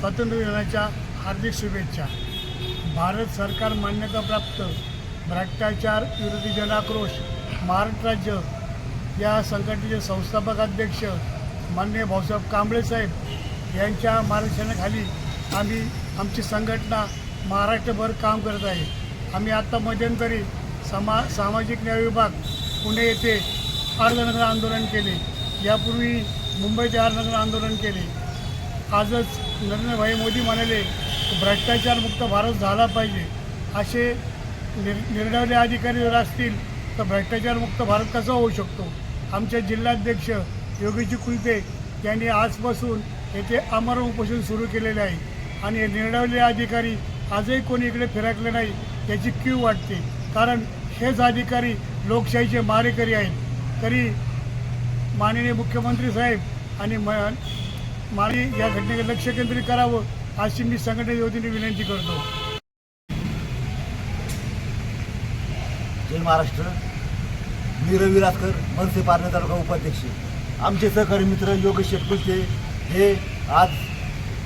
स्वातंत्र्य दिनाच्या हार्दिक शुभेच्छा. भारत सरकार मान्यताप्राप्त भ्रष्टाचार विरोधी जनाक्रोश महाराष्ट्र राज्य या संघटनेचे संस्थापक अध्यक्ष माननीय भाऊसाहेब कांबळे साहेब यांच्या मार्गदर्शनाखाली आम्ही आमची संघटना महाराष्ट्रभर काम करत आहे. आम्ही आत्ता मध्यंतरी समा सामाजिक न्याय विभाग पुणे येथे अर्धनगर आंदोलन केले. यापूर्वी मुंबईचे अर्धनगर आंदोलन केले. आजच नरेंद्रभाई मोदी म्हणाले भ्रष्टाचारमुक्त भारत झाला पाहिजे. असे निर निर्णवले अधिकारी जर असतील तर भ्रष्टाचारमुक्त भारत कसा होऊ शकतो? आमचे जिल्हाध्यक्ष योगीजी कुलते यांनी आजपासून येथे अमर उपोषण सुरू केलेले आहे. आणि हे निर्णवले अधिकारी आजही कोणी इकडे फिरकले नाही याची क्यू वाटते. कारण हेच अधिकारी लोकशाहीचे मारेकरी आहेत. तरी माननीय मुख्यमंत्री साहेब आणि म माननीय या घटनेकडे लक्ष केंद्रित करावं अशी मी संघटनेच्या वतीने विनंती करतो. जय महाराष्ट्र. मी रवी रासकर मनसे पारणे तालुका उपाध्यक्ष. आमचे सहकारी मित्र योगेश शेटकुलते हे आज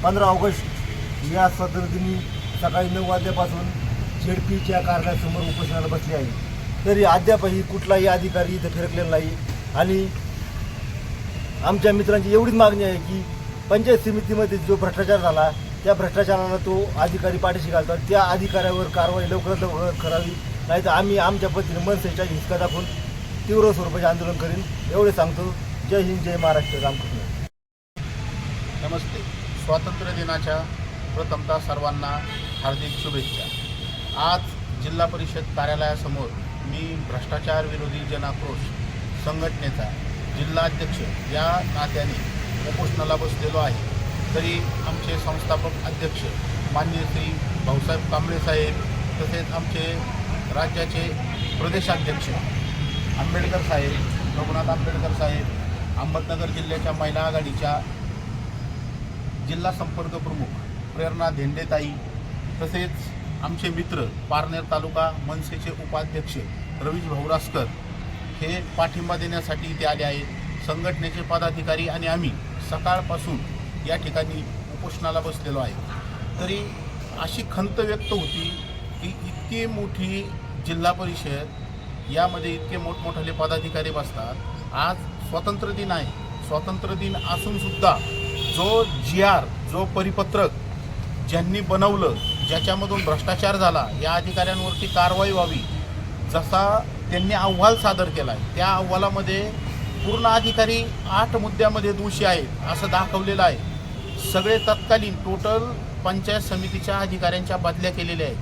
पंधरा ऑगस्ट या स्वातंत्र्यदिनी सकाळी नऊ वाजल्यापासून झेडपीच्या कार्यालयासमोर उपोषणाला बसले आहे. तरी अद्यापही कुठलाही अधिकारी इथं फिरकलेला नाही. आणि आमच्या मित्रांची एवढीच मागणी आहे की पंचायत समितीमध्ये जो भ्रष्टाचार झाला त्या भ्रष्टाचाराला तो अधिकारी पाठीशी घालतात. त्या अधिकाऱ्यावर कारवाई लवकरात लवकर करावी. नाही तर आम्ही आमच्या पद्धतीने मनसेच्या हिसका दाखवून तीव्र स्वरूपाचे आंदोलन करीन. एवढे सांगतो. जय हिंद जय महाराष्ट्र. रामकृष्ण नमस्ते. स्वातंत्र्य दिनाच्या प्रथमतः सर्वांना हार्दिक शुभेच्छा. आज जिल्हा परिषद कार्यालयासमोर मी भ्रष्टाचार विरोधी जनाक्रोश संघटनेचा जिल्हाध्यक्ष या नात्याने उपोषणाला बसलेलो आहे. तरी आमचे संस्थापक अध्यक्ष मान्य श्री भाऊसाहेब कांबळे साहेब तसेच आमचे राज्याचे प्रदेशाध्यक्ष आंबेडकर साहेब रघुनाथ आंबेडकर साहेब अहमदनगर जिल्ह्याच्या महिला आघाडीच्या जिल्हा संपर्क प्रमुख प्रेरणा धेंडेताई तसेच आमचे मित्र पारनेर तालुका मनसेचे उपाध्यक्ष रवीश भाऊरासकर हे पाठिंबा देण्यासाठी इथे आले आहेत. संघटनेचे पदाधिकारी आणि आम्ही सकाळपासून या ठिकाणी उपोषणाला बसलेलो आहे. तरी अशी खंत व्यक्त होती की इतकी मोठी जिल्हा परिषद यामध्ये इतके मोठमोठाले पदाधिकारी बसतात. आज स्वातंत्र्य दिन आहे. स्वातंत्र्य दिन असूनसुद्धा जो जी आर जो परिपत्रक ज्यांनी बनवलं ज्याच्यामधून भ्रष्टाचार झाला या अधिकाऱ्यांवरती कारवाई व्हावी जसा त्यांनी अहवाल सादर केला आहे त्या अहवालामध्ये पूर्ण अधिकारी आठ मुद्द्यामध्ये दोषी आहेत असं दाखवलेलं आहे. सगळे तत्कालीन टोटल पंचायत समितीच्या अधिकाऱ्यांच्या बदल्या केलेल्या आहेत.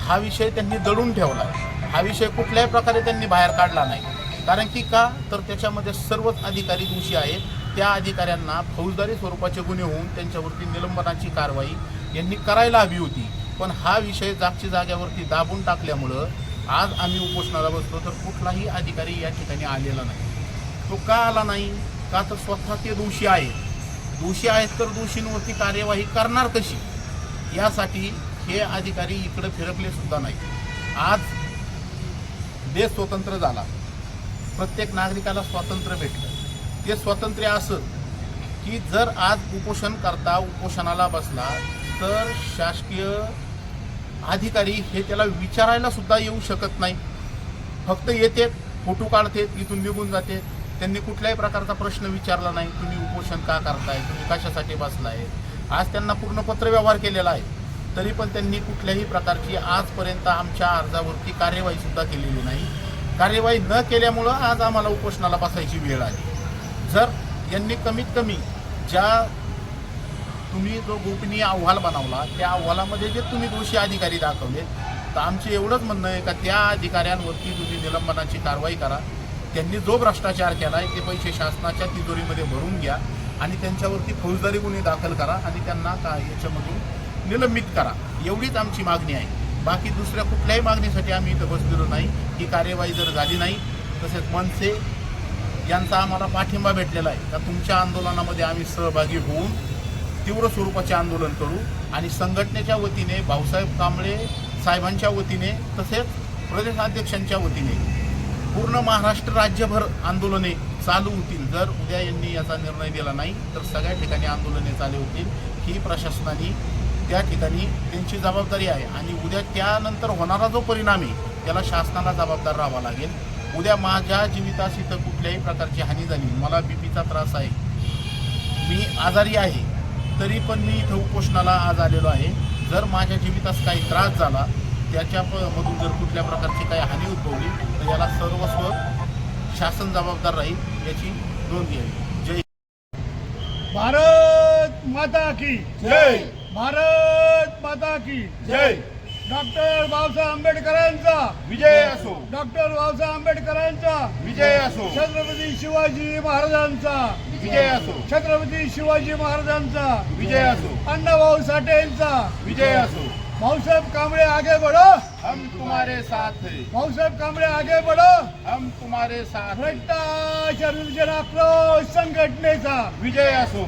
हा विषय त्यांनी दडून ठेवला आहे. हा विषय कुठल्याही प्रकारे त्यांनी बाहेर काढला नाही. कारण की का? तर त्याच्यामध्ये सर्वच अधिकारी दोषी आहेत. त्या अधिकाऱ्यांना फौजदारी स्वरूपाचे गुन्हे होऊन त्यांच्यावरती निलंबनाची कारवाई यांनी करायला हवी होती. पण हा विषय जागची जाग्यावरती दाबून टाकल्यामुळं आज आम्ही उपोषणाला बसलो तर कुठलाही अधिकारी या ठिकाणी आलेला नाही. तो का आला नाही का तर स्वतः ते दोषी आहेत. दोषी आहेत तर दोषींवरती कार्यवाही करणार कशी? यासाठी हे अधिकारी इकडे फिरकले सुद्धा नाही. आज देश स्वतंत्र झाला. प्रत्येक नागरिकाला स्वातंत्र्य भेटलं. ते स्वातंत्र्य असं की जर आज उपोषण करता उपोषणाला बसला तर शासकीय अधिकारी हे त्याला विचारायला सुद्धा येऊ शकत नाही. फक्त येते फोटो काढते इथून निघून जाते. त्यांनी कुठल्याही प्रकारचा प्रश्न विचारला नाही तुम्ही उपोषण का करताय? तुम्ही कशासाठी बसलाय? आज त्यांना पूर्ण पत्रव्यवहार केलेला आहे. तरी पण त्यांनी कुठल्याही प्रकारची आजपर्यंत आमच्या अर्जावरती कार्यवाही सुद्धा केलेली नाही. कार्यवाही न केल्यामुळं आज आम्हाला उपोषणाला बसायची वेळ आली. जर यांनी कमीत कमी ज्या तुम्ही जो गोपनीय अहवाल बनवला त्या अहवालामध्ये जे तुम्ही दोषी अधिकारी दाखवले तर आमचे एवढंच म्हणणं आहे का त्या अधिकाऱ्यांवरती तुम्ही निलंबनाची कारवाई करा. त्यांनी जो भ्रष्टाचार केला आहे ते पैसे शासनाच्या तिजोरीमध्ये भरून घ्या आणि त्यांच्यावरती फौजदारी गुन्हे दाखल करा आणि त्यांना का याच्यामधून निलंबित करा. एवढीच आमची मागणी आहे. बाकी दुसऱ्या कुठल्याही मागणीसाठी आम्ही इथं बसलेलो नाही. ही कार्यवाही जर झाली नाही तसेच मनसे यांचा आम्हाला पाठिंबा भेटलेला आहे. का तुमच्या आंदोलनामध्ये आम्ही सहभागी होऊन तीव्र स्वरूपाचे आंदोलन करू आणि संघटनेच्या वतीने भाऊसाहेब कांबळे साहेबांच्या वतीने तसेच प्रदेशाध्यक्षांच्या वतीने पूर्ण महाराष्ट्र राज्यभर आंदोलने चालू होतील. जर उद्या यांनी याचा निर्णय दिला नाही तर सगळ्या ठिकाणी आंदोलने चालू होतील. ही प्रशासनाने त्या ठिकाणी त्यांची जबाबदारी आहे. आणि उद्या त्यानंतर होणारा जो परिणाम आहे त्याला शासनाला जबाबदार राहावा लागेल. उद्या माझ्या जीवितास इथं कुठल्याही प्रकारची हानी झाली मला बीपीचा त्रास आहे. मी आजारी आहे. तरी पण मी इथं उपोषणाला आज आलेलो आहे. जर माझ्या जीवितास काही त्रास झाला त्याच्या प- मधून जर कुठल्या प्रकारची काही हानी उद्भवली तर याला सर्वस्व शासन जबाबदार राहील याची नोंद घ्यावी. जय भारत माता की जय. भारत माता की जय. डॉक्टर बाबासाहेब आंबेडकरांचा. विजय असो. डॉक्टर बाबासाहेब आंबेडकरांचा. विजय असो. छत्रपती शिवाजी महाराजांचा. विजय असो. छत्रपती शिवाजी महाराजांचा. विजय असो. अण्णाभाऊ साठेंचा. विजय असो. भाऊसाहेब कांबळे आगे बढ़ो। हम तुम्हारे साथ हैं। भाऊसाहेब कांबळे आगे बढ़ो। हम तुम्हारे साथ भ्रष्टाचार विरोधी आक्रोश संघटनेचा विजय असो।